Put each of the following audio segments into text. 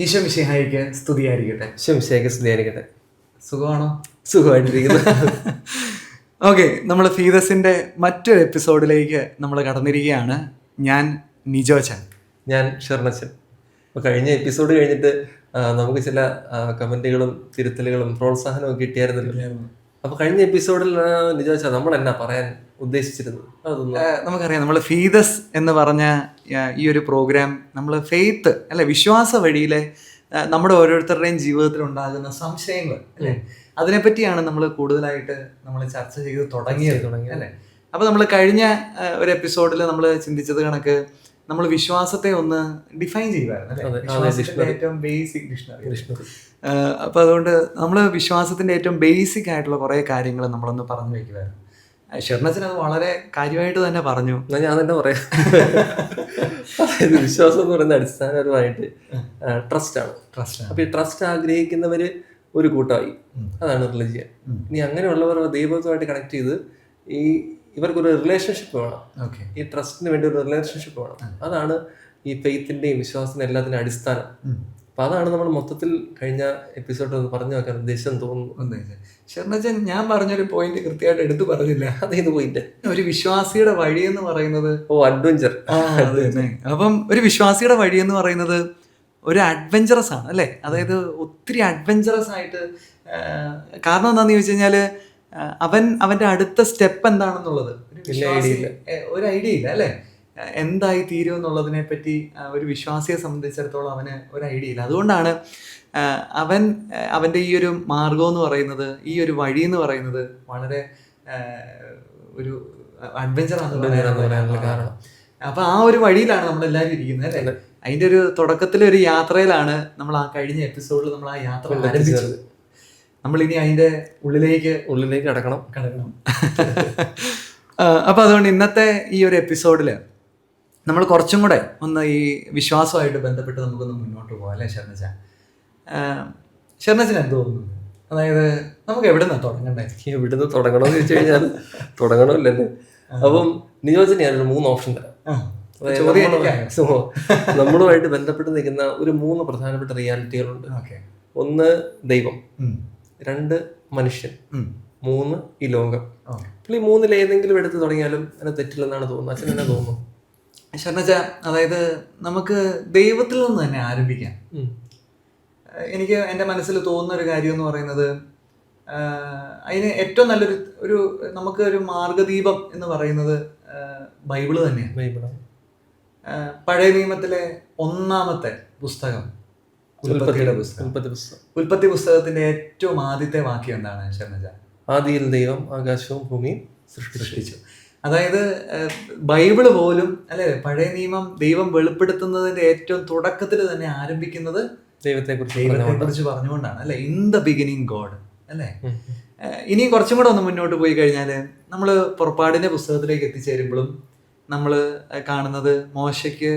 ഈശോ മിശിഹായിക്ക് സ്തുതിയായിരിക്കട്ടെ. ശംശയൊക്കെ സ്തുതിയായിരിക്കട്ടെ. സുഖമാണോ? സുഖമായിട്ടിരിക്കുന്നു. ഓക്കെ നമ്മൾ ഫീതസിന്റെ മറ്റൊരു എപ്പിസോഡിലേക്ക് നമ്മൾ കടന്നിരിക്കുകയാണ്. ഞാൻ നിജോചൻ ഞാൻ ഷെർണച്ചൻ. അപ്പോൾ കഴിഞ്ഞ എപ്പിസോഡ് കഴിഞ്ഞിട്ട് നമുക്ക് ചില കമന്റുകളും തിരുത്തലുകളും പ്രോത്സാഹനവും കിട്ടിയായിരുന്നല്ലോ. അപ്പോൾ കഴിഞ്ഞ എപ്പിസോഡിൽ നിജോച്ച നമ്മൾ എന്നാ പറയാൻ ഉദ്ദേശിച്ചിരുന്നത്? നമുക്കറിയാം. നമ്മൾ ഫീതസ് എന്ന് പറഞ്ഞ ഈ ഒരു പ്രോഗ്രാം നമ്മൾ ഫെയ്ത്ത് അല്ലെ വിശ്വാസ വഴിയിലെ നമ്മുടെ ഓരോരുത്തരുടെയും ജീവിതത്തിൽ ഉണ്ടാകുന്ന സംശയങ്ങൾ അല്ലെ? അതിനെപ്പറ്റിയാണ് നമ്മൾ കൂടുതലായിട്ട് നമ്മൾ ചർച്ച ചെയ്ത് തുടങ്ങിയത്. തുടങ്ങി അല്ലെ? അപ്പൊ നമ്മൾ കഴിഞ്ഞ ഒരു എപ്പിസോഡിൽ നമ്മൾ ചിന്തിച്ചത് കണക്ക് നമ്മൾ വിശ്വാസത്തെ ഒന്ന് ഡിഫൈൻ ചെയ്യുമായിരുന്നു ഏറ്റവും ബേസിക് ഡിക്ഷണറി അപ്പോൾ അപ്പൊ അതുകൊണ്ട് നമ്മൾ വിശ്വാസത്തിന്റെ ഏറ്റവും ബേസിക് ആയിട്ടുള്ള കുറെ കാര്യങ്ങൾ നമ്മളൊന്ന് പറഞ്ഞു വെക്കുമായിരുന്നു ഷെർണച്ചൻ അത് വളരെ കാര്യമായിട്ട് തന്നെ പറഞ്ഞു. എന്നാ ഞാൻ തന്നെ പറയാം. അതായത് വിശ്വാസം എന്ന് പറയുന്ന അടിസ്ഥാനപരമായിട്ട് ട്രസ്റ്റ് ആണ്. ട്രസ്റ്റ് അപ്പൊ ഈ ട്രസ്റ്റ് ആഗ്രഹിക്കുന്നവര് ഒരു കൂട്ടമായി. അതാണ് റിലിജിയൻ ഇനി അങ്ങനെയുള്ളവർ ദൈവത്തുമായിട്ട് കണക്ട് ചെയ്ത് ഈ ഇവർക്കൊരു റിലേഷൻഷിപ്പ് വേണം. ഓക്കെ ഈ ട്രസ്റ്റിന് വേണ്ടി ഒരു റിലേഷൻഷിപ്പ് വേണം. അതാണ് ഈ ഫെയ്ത്തിന്റെയും വിശ്വാസത്തിന്റെ എല്ലാത്തിന്റെ അടിസ്ഥാനം. അപ്പൊ അതാണ് നമ്മൾ മൊത്തത്തിൽ കഴിഞ്ഞ എപ്പിസോഡ് പറഞ്ഞു വെക്കാൻ ഉദ്ദേശം തോന്നുന്നു. ഷെർണജൻ ഞാൻ പറഞ്ഞൊരു പോയിന്റ് കൃത്യമായിട്ട് എടുത്തു പറഞ്ഞില്ല. അതേത് പോയിന്റ് ഒരു വിശ്വാസിയുടെ വഴി എന്ന് പറയുന്നത് ഓ അഡ്വഞ്ചർ അപ്പം ഒരു വിശ്വാസിയുടെ വഴി എന്ന് പറയുന്നത് ഒരു അഡ്വഞ്ചറസ് ആണ് അല്ലേ? അതായത് ഒത്തിരി അഡ്വഞ്ചറസ് ആയിട്ട് കാരണം എന്താണെന്ന് ചോദിച്ചു കഴിഞ്ഞാൽ അവൻ അവന്റെ അടുത്ത സ്റ്റെപ്പ് എന്താണെന്നുള്ളത്. ഒരു ഐഡിയ ഇല്ല. ഒരു ഐഡിയ ഇല്ല അല്ലേ? എന്തായി തീരും എന്നുള്ളതിനെ പറ്റി ഒരു വിശ്വാസിയെ സംബന്ധിച്ചിടത്തോളം അവന് ഒരു ഐഡിയ ഇല്ല. അതുകൊണ്ടാണ് അവൻ അവന്റെ ഈ ഒരു മാർഗം എന്ന് പറയുന്നത് ഈ ഒരു വഴി എന്ന് പറയുന്നത് വളരെ ഒരു അഡ്വഞ്ചർ ആണ് കാരണം. അപ്പൊ ആ ഒരു വഴിയിലാണ് നമ്മൾ എല്ലാവരും ഇരിക്കുന്നത് അല്ലേ? അതിന്റെ ഒരു തുടക്കത്തിലെ ഒരു യാത്രയിലാണ് നമ്മൾ ആ കഴിഞ്ഞ എപ്പിസോഡിൽ നമ്മൾ ആ യാത്ര ആരംഭിച്ചത്. നമ്മൾ ഇനി അതിന്റെ ഉള്ളിലേക്ക് ഉള്ളിലേക്ക് കടക്കണം. കടക്കണം. അപ്പൊ അതുകൊണ്ട് ഇന്നത്തെ ഈ ഒരു എപ്പിസോഡിൽ നമ്മൾ കുറച്ചും കൂടെ ഒന്ന് ഈ വിശ്വാസമായിട്ട് ബന്ധപ്പെട്ട് നമുക്കൊന്ന് മുന്നോട്ട് പോകാം അല്ലേ ശരണച്ച? ശരണച്ചന് എന്ത് തോന്നുന്നു? അതായത് നമുക്ക് എവിടെ നിന്നാണ് തുടങ്ങണ്ടേ? എവിടെ നിന്ന് തുടങ്ങണമെന്ന് ചോദിച്ചു കഴിഞ്ഞാൽ തുടങ്ങണമില്ലല്ലേ. അപ്പം നിയോജന ഞാനൊരു മൂന്ന് ഓപ്ഷൻ തരാം. നമ്മളുമായിട്ട് ബന്ധപ്പെട്ട് നിൽക്കുന്ന ഒരു മൂന്ന് പ്രധാനപ്പെട്ട റിയാലിറ്റികളുണ്ട്. ഓക്കെ. ഒന്ന് ദൈവം രണ്ട് മനുഷ്യൻ മൂന്ന് ഈ ലോകം. ഈ മൂന്നിൽ ഏതെങ്കിലും എടുത്ത് തുടങ്ങിയാലും അതിന് തെറ്റില്ലെന്നാണ് തോന്നുന്നത്. അച്ഛൻ എന്നാ തോന്നുന്നു? ശരണച്ച അതായത് നമുക്ക് ദൈവത്തിൽ നിന്ന് തന്നെ ആരംഭിക്കാം. എനിക്ക് എന്റെ മനസ്സിൽ തോന്നുന്ന ഒരു കാര്യം എന്ന് പറയുന്നത് അതിന് ഏറ്റവും നല്ലൊരു ഒരു നമുക്ക് ഒരു മാർഗദീപം എന്ന് പറയുന്നത് ബൈബിൾ തന്നെയാണ്. ബൈബിളാണ്. പഴയ നിയമത്തിലെ ഒന്നാമത്തെ പുസ്തകം ഉൽപ്പത്തിയുടെ പുസ്തകം. ഉൽപ്പത്തി പുസ്തകം. പുസ്തകത്തിന്റെ ഏറ്റവും ആദ്യത്തെ വാക്യം എന്താണ് ശർണജ ആദിയിൽ ദൈവം ആകാശവും ഭൂമിയും സൃഷ്ടിച്ചു. അതായത് ബൈബിൾ പോലും അല്ലെ പഴയ നിയമം ദൈവം വെളിപ്പെടുത്തുന്നതിന്റെ ഏറ്റവും തുടക്കത്തിൽ തന്നെ ആരംഭിക്കുന്നത് ദൈവത്തെ കുറിച്ച് ദൈവത്തെ കുറിച്ച് പറഞ്ഞുകൊണ്ടാണ് അല്ലെ? ഇൻ ദ ബിഗിനിങ് ഗോഡ് അല്ലെ? ഇനിയും ഇനി കുറച്ചും കൂടെ ഒന്ന് മുന്നോട്ട് പോയി കഴിഞ്ഞാൽ നമ്മൾ പുറപ്പാടിന്റെ പുസ്തകത്തിലേക്ക് എത്തിച്ചേരുമ്പോഴും നമ്മൾ കാണുന്നത് മോശയ്ക്ക്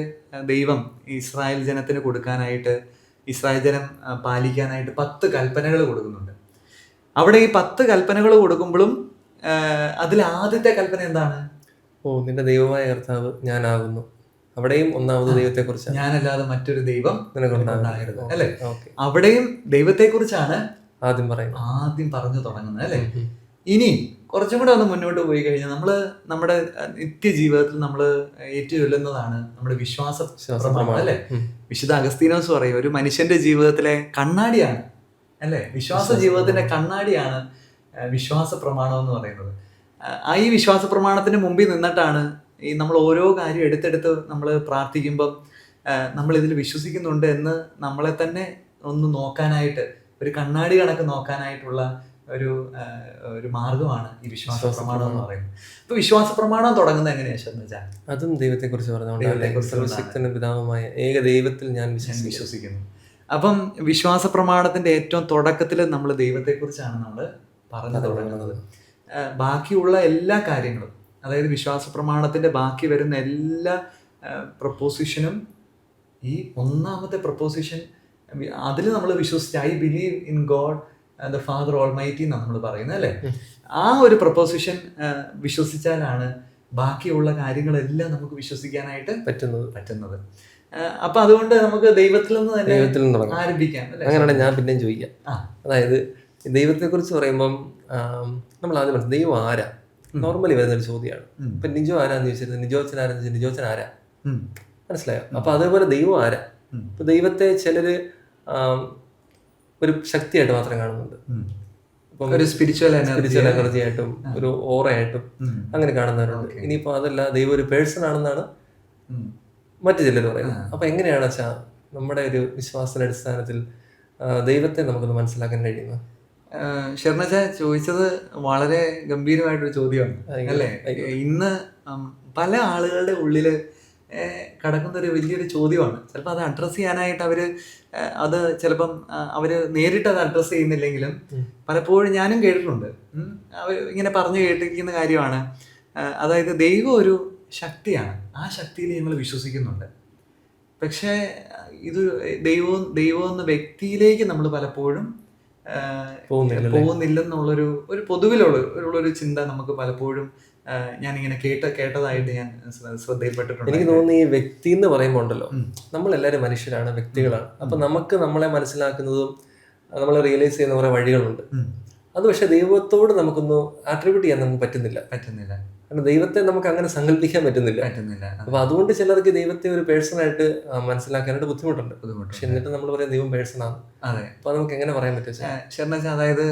ദൈവം ഇസ്രായേൽ ജനത്തിന് കൊടുക്കാനായിട്ട് ഇസ്രായേൽ ജനം പാലിക്കാനായിട്ട് പത്ത് കൽപ്പനകൾ കൊടുക്കുന്നുണ്ട്. അവിടെ ഈ പത്ത് കൽപ്പനകൾ കൊടുക്കുമ്പോഴും അതിൽ ആദ്യത്തെ കൽപ്പന എന്താണ്? ഓ നിന്റെ ദൈവമായ കർത്താവ് ഞാനാകുന്നു. അവിടെയും ഒന്നാമത് ദൈവത്തെ കുറിച്ച് ഞാനല്ലാതെ മറ്റൊരു ദൈവം നിനക്കുണ്ടാകരുത്. അല്ലെ? അവിടെയും ദൈവത്തെ കുറിച്ചാണ് ആദ്യം പറയുന്നത്. ആദ്യം പറഞ്ഞു തുടങ്ങുന്നത് അല്ലെ? ഇനി കുറച്ചും കൂടെ ഒന്ന് മുന്നോട്ട് പോയി കഴിഞ്ഞാൽ നമ്മൾ നമ്മുടെ നിത്യജീവിതത്തിൽ നമ്മൾ ഏറ്റുചൊല്ലുന്നതാണ് നമ്മുടെ വിശ്വാസ പ്രമാണം അല്ലെ? വിശുദ്ധ അഗസ്തീനോസ് പറയും ഒരു മനുഷ്യന്റെ ജീവിതത്തിലെ കണ്ണാടിയാണ് അല്ലെ? വിശ്വാസ ജീവിതത്തിന്റെ കണ്ണാടിയാണ് വിശ്വാസ പ്രമാണം എന്ന് പറയുന്നത്. ആ ഈ വിശ്വാസ പ്രമാണത്തിന് മുമ്പിൽ നിന്നിട്ടാണ് ഈ നമ്മൾ ഓരോ കാര്യം എടുത്തെടുത്ത് നമ്മൾ പ്രാർത്ഥിക്കുമ്പം നമ്മൾ ഇതിൽ വിശ്വസിക്കുന്നുണ്ട് എന്ന് നമ്മളെ തന്നെ ഒന്ന് നോക്കാനായിട്ട് ഒരു കണ്ണാടി കണക്ക് നോക്കാനായിട്ടുള്ള ഒരു ഒരു മാർഗമാണ് ഈ വിശ്വാസ പ്രമാണം എന്ന് പറയുന്നത്. അപ്പൊ വിശ്വാസ പ്രമാണം തുടങ്ങുന്നത് എങ്ങനെയാണ് വെച്ചാൽ അതും ദൈവത്തെ കുറിച്ച് പറഞ്ഞുകൊണ്ടല്ലേ ദൈവത്തെക്കുറിച്ച് സർവശക്തനും പിതാവുമായ ഏക ദൈവത്തിൽ ഞാൻ വിശ്വസിക്കുന്നു. അപ്പം വിശ്വാസ പ്രമാണത്തിന്റെ ഏറ്റവും തുടക്കത്തിൽ നമ്മൾ ദൈവത്തെക്കുറിച്ചാണ് നമ്മൾ പറഞ്ഞു തുടങ്ങുന്നത്. ബാക്കിയുള്ള എല്ലാ കാര്യങ്ങളും അതായത് വിശ്വാസ പ്രമാണത്തിന്റെ ബാക്കി വരുന്ന എല്ലാ പ്രപ്പോസിഷനും ഈ ഒന്നാമത്തെ പ്രപ്പോസിഷൻ അതിൽ നമ്മൾ വിശ്വസിച്ച് I believe in God the father almighty എന്നാണ് നമ്മൾ പറയുന്നത് അല്ലേ? ആ ഒരു പ്രപ്പോസിഷൻ വിശ്വസിച്ചാലാണ് ബാക്കിയുള്ള കാര്യങ്ങളെല്ലാം നമുക്ക് വിശ്വസിക്കാനായിട്ട് പറ്റുന്നത്. പറ്റുന്നത്. അപ്പൊ അതുകൊണ്ട് നമുക്ക് ദൈവത്തിൽ നിന്ന് തന്നെ ആരംഭിക്കാം അല്ലേ? അങ്ങനെയാണെങ്കിൽ ഞാൻ പിന്നെയും ചോദിക്കാം. അതായത് ദൈവത്തെക്കുറിച്ച് പറയുമ്പം നമ്മൾ ആദ്യം മനസ്സിലാക്കും ദൈവം ആരാ? നോർമലി വരുന്ന ഒരു ചോദ്യമാണ്. ഇപ്പം നിജോ ആരാന്ന് ചോദിച്ചിരുന്നത്? നിജോച്ചൻ ആരാന്ന് ചോദിച്ചാൽ നിജോച്ചൻ ആരാ? മനസ്സിലായോ? അപ്പൊ അതേപോലെ ദൈവം ആരാ? ഇപ്പം ദൈവത്തെ ചിലര് ഒരു ശക്തിയായിട്ട് മാത്രം കാണുന്നുണ്ട്. ഇപ്പം ഒരു സ്പിരിച്വൽ സ്പിരിച്വൽ എനർജി ആയിട്ടും. ഒരു ഓറയായിട്ടും അങ്ങനെ കാണുന്നവരുണ്ട്. ഇനിയിപ്പോ അതല്ല ദൈവം ഒരു പേഴ്സൺ ആണെന്നാണ് മറ്റു ചിലർ പറയുന്നത്. അപ്പൊ എങ്ങനെയാണ് വെച്ചാൽ നമ്മുടെ ഒരു വിശ്വാസത്തിന്റെ അടിസ്ഥാനത്തിൽ ദൈവത്തെ നമുക്കൊന്ന് മനസ്സിലാക്കാൻ കഴിയുന്നത്? ഷെർണജ ചോദിച്ചത് വളരെ ഗംഭീരമായിട്ടൊരു ചോദ്യമാണ് അല്ലേ? ഇന്ന് പല ആളുകളുടെ ഉള്ളിൽ കടക്കുന്ന ഒരു വലിയൊരു ചോദ്യമാണ്. ചിലപ്പോൾ അത് അഡ്രസ്സ് ചെയ്യാനായിട്ട് അവർ അത് ചിലപ്പം അവർ നേരിട്ട് അത് അഡ്രസ്സ് ചെയ്യുന്നില്ലെങ്കിലും പലപ്പോഴും ഞാനും കേട്ടിട്ടുണ്ട്. അവർ ഇങ്ങനെ പറഞ്ഞു കേട്ടിരിക്കുന്ന കാര്യമാണ്. അതായത് ദൈവം ഒരു ശക്തിയാണ്. ആ ശക്തിയിൽ ഞങ്ങൾ വിശ്വസിക്കുന്നുണ്ട്. പക്ഷേ ഇത് ദൈവവും ദൈവം എന്ന വ്യക്തിയിലേക്ക് നമ്മൾ പലപ്പോഴും പോകുന്നില്ലെന്നുള്ളൊരു ഒരു പൊതുവിലുള്ള ഉള്ളൊരു ചിന്ത നമുക്ക് പലപ്പോഴും ഞാൻ ഇങ്ങനെ കേട്ട കേട്ടതായിട്ട് ഞാൻ ശ്ര- ശ്രദ്ധയിൽപ്പെട്ടിട്ടുണ്ട്. എനിക്ക് തോന്നുന്നു ഈ വ്യക്തി എന്ന് പറയുമ്പോൾ ഉണ്ടല്ലോ നമ്മളെല്ലാവരും മനുഷ്യരാണ് വ്യക്തികളാണ്. അപ്പൊ നമുക്ക് നമ്മളെ മനസ്സിലാക്കുന്നതും നമ്മൾ റിയലൈസ് ചെയ്യുന്ന കുറെ വഴികളുണ്ട്. അത് പക്ഷെ ദൈവത്തോട് നമുക്കൊന്ന് ആട്രിബ്യൂട്ട് ചെയ്യാൻ നമുക്ക് പറ്റുന്നില്ല. പറ്റുന്നില്ല. കാരണം ദൈവത്തെ നമുക്ക് അങ്ങനെ സങ്കല്പിക്കാൻ പറ്റുന്നില്ല. പറ്റുന്നില്ല. അപ്പൊ അതുകൊണ്ട് ചിലർക്ക് ദൈവത്തെ ഒരു പേഴ്സൺ ആയിട്ട് മനസ്സിലാക്കാനായിട്ട് ബുദ്ധിമുട്ടുണ്ട്. പക്ഷെ എന്നിട്ട് നമ്മൾ പറയാം ദൈവം പേഴ്സൺ ആണ്. അതെ. അപ്പൊ നമുക്ക് എങ്ങനെ പറയാൻ പറ്റും ശരണച്ച അതായത്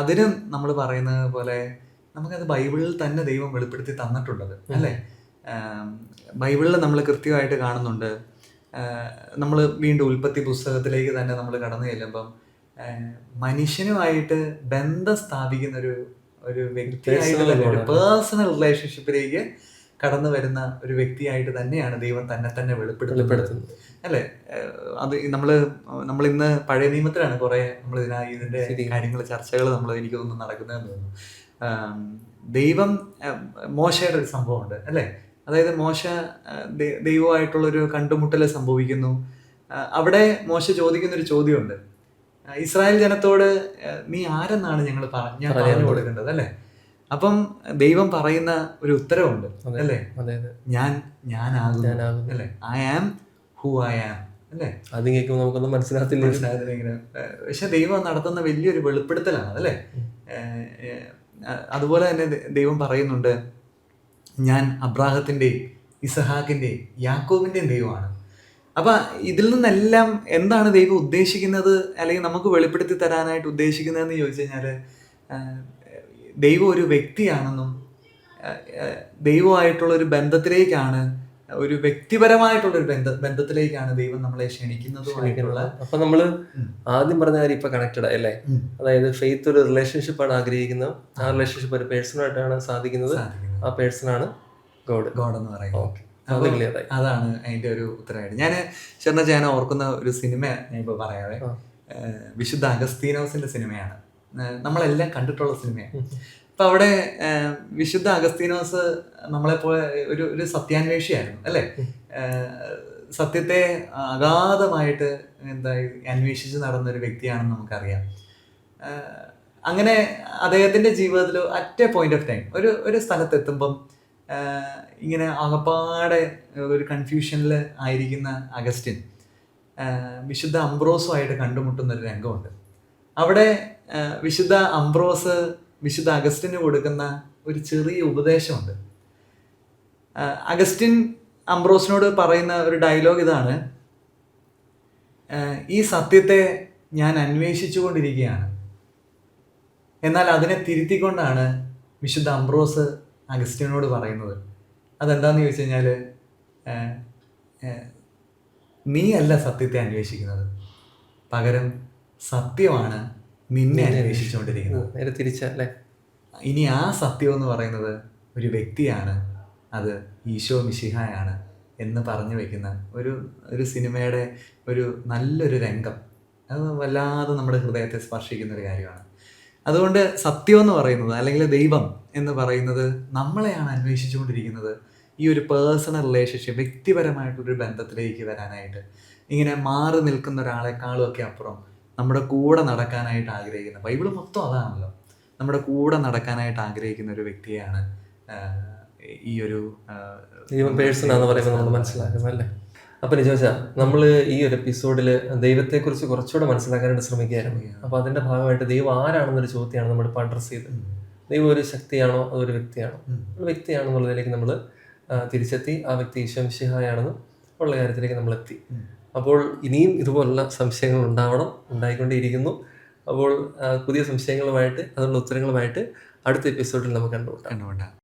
അതിനും നമ്മൾ പറയുന്നത് പോലെ നമുക്കത് ബൈബിളിൽ തന്നെ ദൈവം വെളിപ്പെടുത്തി തന്നിട്ടുള്ളത് അല്ലേ? ബൈബിളിൽ നമ്മൾ കൃത്യമായിട്ട് കാണുന്നുണ്ട്. നമ്മൾ വീണ്ടും ഉൽപ്പത്തി പുസ്തകത്തിലേക്ക് തന്നെ നമ്മൾ കടന്നു ചെല്ലുമ്പം മനുഷ്യനുമായിട്ട് ബന്ധം സ്ഥാപിക്കുന്ന ഒരു ഒരു വ്യക്തിയായിട്ട് തന്നെ ഒരു പേഴ്സണൽ റിലേഷൻഷിപ്പിലേക്ക് കടന്നു വരുന്ന ഒരു വ്യക്തിയായിട്ട് തന്നെയാണ് ദൈവം തന്നെ തന്നെ വെളിപ്പെടുത്തുന്നത്. അല്ലെ? അത് നമ്മൾ നമ്മൾ ഇന്ന് പഴയ നിയമത്തിലാണ് കുറെ നമ്മൾ ഇതിനാ ഇതിന്റെ. കാര്യങ്ങൾ ചർച്ചകൾ നമ്മൾ എനിക്ക് തോന്നുന്നു നടക്കുന്നതെന്ന് തോന്നുന്നു. ദൈവം മോശയുടെ ഒരു സംഭവമുണ്ട്. അല്ലേ? അതായത് മോശ ദൈവമായിട്ടുള്ളൊരു കണ്ടുമുട്ടൽ സംഭവിക്കുന്നു. അവിടെ മോശ ചോദിക്കുന്ന ഒരു ചോദ്യമുണ്ട്. ഇസ്രായേൽ ജനത്തോട് നീ ആരെന്നാണ് ഞങ്ങൾ ഞാൻ പറഞ്ഞു കൊടുക്കേണ്ടത് അല്ലേ? അപ്പം ദൈവം പറയുന്ന ഒരു ഉത്തരവുണ്ട് അല്ലെ? അല്ലേ ഞാൻ ഞാനാകുന്നു അല്ലെ അല്ലേ? I am who I am അല്ലേ? അത് കേൾക്കുമ്പോൾ നമുക്കൊന്നും മനസ്സിലാകത്തില്ല. പക്ഷെ ദൈവം നടത്തുന്ന വലിയൊരു വെളിപ്പെടുത്തലാണ് അഹ് അതുപോലെ തന്നെ ദൈവം പറയുന്നുണ്ട് ഞാൻ അബ്രാഹത്തിന്റെയും ഇസഹാക്കിന്റെയും യാക്കോബിന്റെയും ദൈവമാണ്. അപ്പൊ ഇതിൽ നിന്നെല്ലാം എന്താണ് ദൈവം ഉദ്ദേശിക്കുന്നത് അല്ലെങ്കിൽ നമുക്ക് വെളിപ്പെടുത്തി തരാനായിട്ട് ഉദ്ദേശിക്കുന്നതെന്ന് ചോദിച്ചു കഴിഞ്ഞാൽ ദൈവം ഒരു വ്യക്തിയാണെന്നും ദൈവമായിട്ടുള്ള ഒരു ബന്ധത്തിലേക്കാണ് ഒരു വ്യക്തിപരമായിട്ടുള്ള ഒരു ബന്ധ ബന്ധത്തിലേക്കാണ് ദൈവം നമ്മളെ ക്ഷണിക്കുന്നതുമായിട്ടുള്ള അപ്പൊ നമ്മൾ ഉം. ആദ്യം പറഞ്ഞ കാര്യം ഇപ്പൊ കണക്റ്റഡ് അല്ലേ? അതായത് ഫെയ്ത്ത് ഒരു റിലേഷൻഷിപ്പ് ആണ് ആഗ്രഹിക്കുന്നത്. ആ റിലേഷൻഷിപ്പ് ഒരു പേഴ്സണായിട്ടാണ് സാധിക്കുന്നത്. ആ പേഴ്സണാണ് ആണ് ഗോഡ് ഗോഡ് എന്ന് പറയുന്നത്. ഓക്കെ അത് ക്ലിയർ ആയി അതാണ് അതിന്റെ ഒരു ഉത്തരവായിട്ട്. ഞാൻ ചെന്ന ഞാൻ ഓർക്കുന്ന ഒരു സിനിമ ഞാൻ ഇപ്പൊ പറയാതെ വിശുദ്ധ അഗസ്തീനോസിന്റെ സിനിമയാണ്. നമ്മളെല്ലാം കണ്ടിട്ടുള്ള സിനിമയാണ്. അപ്പൊ അവിടെ വിശുദ്ധ അഗസ്തീനോസ് നമ്മളെ പോലെ ഒരു ഒരു സത്യാന്വേഷിയായിരുന്നു അല്ലെ? സത്യത്തെ അഗാധമായിട്ട് എന്താ അന്വേഷിച്ച് നടന്ന ഒരു വ്യക്തിയാണെന്ന് നമുക്കറിയാം. അങ്ങനെ അദ്ദേഹത്തിന്റെ ജീവിതത്തിൽ at a point of time ഒരു ഒരു സ്ഥലത്തെത്തുമ്പം ഇങ്ങനെ ആകപ്പാടെ ഒരു കൺഫ്യൂഷനിൽ ആയിരിക്കുന്ന അഗസ്റ്റിൻ വിശുദ്ധ അംബ്രോസുമായിട്ട് കണ്ടുമുട്ടുന്ന ഒരു രംഗമുണ്ട്. അവിടെ വിശുദ്ധ അംബ്രോസ് വിശുദ്ധ അഗസ്റ്റിന് കൊടുക്കുന്ന ഒരു ചെറിയ ഉപദേശമുണ്ട്. അഗസ്റ്റിൻ അംബ്രോസിനോട് പറയുന്ന ഒരു ഡയലോഗ് ഇതാണ്. ഈ സത്യത്തെ ഞാൻ അന്വേഷിച്ചു കൊണ്ടിരിക്കുകയാണ് എന്നാൽ അതിനെ തിരുത്തിക്കൊണ്ടാണ് വിശുദ്ധ അംബ്രോസ് അഗസ്റ്റിനോട് പറയുന്നത്. അതെന്താന്ന് ചോദിച്ചു കഴിഞ്ഞാൽ നീ അല്ല സത്യത്തെ അന്വേഷിക്കുന്നത്. പകരം സത്യമാണ് നിന്നെ അന്വേഷിച്ചുകൊണ്ടിരിക്കുന്നത്. നേരെ തിരിച്ചല്ലേ ഇനി ആ സത്യം എന്ന് പറയുന്നത് ഒരു വ്യക്തിയാണ്. അത് ഈശോ മിശിഹായാണ് എന്ന് പറഞ്ഞു വെക്കുന്ന ഒരു ഒരു സിനിമയുടെ ഒരു നല്ലൊരു രംഗം. അത് വല്ലാതെ നമ്മുടെ ഹൃദയത്തെ സ്പർശിക്കുന്ന ഒരു കാര്യമാണ്. അതുകൊണ്ട് സത്യം എന്ന് പറയുന്നത് അല്ലെങ്കിൽ ദൈവം എന്ന് പറയുന്നത് നമ്മളെയാണ് അന്വേഷിച്ചുകൊണ്ടിരിക്കുന്നത് ഈ ഒരു പേഴ്സണൽ റിലേഷൻഷിപ്പ് വ്യക്തിപരമായിട്ടൊരു ബന്ധത്തിലേക്ക് വരാനായിട്ട്. ഇങ്ങനെ മാറി നിൽക്കുന്ന ഒരാളെക്കാളും ഒക്കെ അപ്പുറം നമ്മുടെ കൂടെ നടക്കാനായിട്ട് ആഗ്രഹിക്കുന്ന ബൈബിൾ മൊത്തം അതാണല്ലോ. നമ്മുടെ കൂടെ നടക്കാനായിട്ട് ആഗ്രഹിക്കുന്ന ഒരു വ്യക്തിയാണ് ഈ ഒരു പേഴ്സൺ പറയുമ്പോൾ നമ്മൾ മനസ്സിലാക്കുന്നത് അല്ലേ? അപ്പൊ നിജോച്ച നമ്മൾ ഈ ഒരു എപ്പിസോഡിൽ ദൈവത്തെക്കുറിച്ച് കുറച്ചുകൂടെ മനസ്സിലാക്കാനായിട്ട് ശ്രമിക്കുകയായിരുന്നു. അപ്പൊ അതിന്റെ ഭാഗമായിട്ട് ദൈവം ആരാണെന്നൊരു ചോദ്യമാണ് നമ്മൾ ഇപ്പൊ അഡ്രസ് ചെയ്തത് ദൈവം ഒരു ശക്തിയാണോ? അതൊരു വ്യക്തിയാണോ? ഒരു വ്യക്തിയാണെന്നുള്ളതിലേക്ക് നമ്മൾ തിരിച്ചെത്തി ആ വ്യക്തി ഈശ്വംശിഹായാണെന്ന് ഉള്ള കാര്യത്തിലേക്ക് നമ്മൾ എത്തി അപ്പോൾ ഇനിയും ഇതുപോലുള്ള സംശയങ്ങൾ ഉണ്ടാവണം ഉണ്ടായിക്കൊണ്ടേയിരിക്കുന്നു. അപ്പോൾ പുതിയ സംശയങ്ങളുമായിട്ട് അതിനുള്ള ഉത്തരങ്ങളുമായിട്ട് അടുത്ത എപ്പിസോഡിൽ നമുക്ക് കണ്ടുമുട്ടാം. കണ്ടുകൊണ്ടാണ്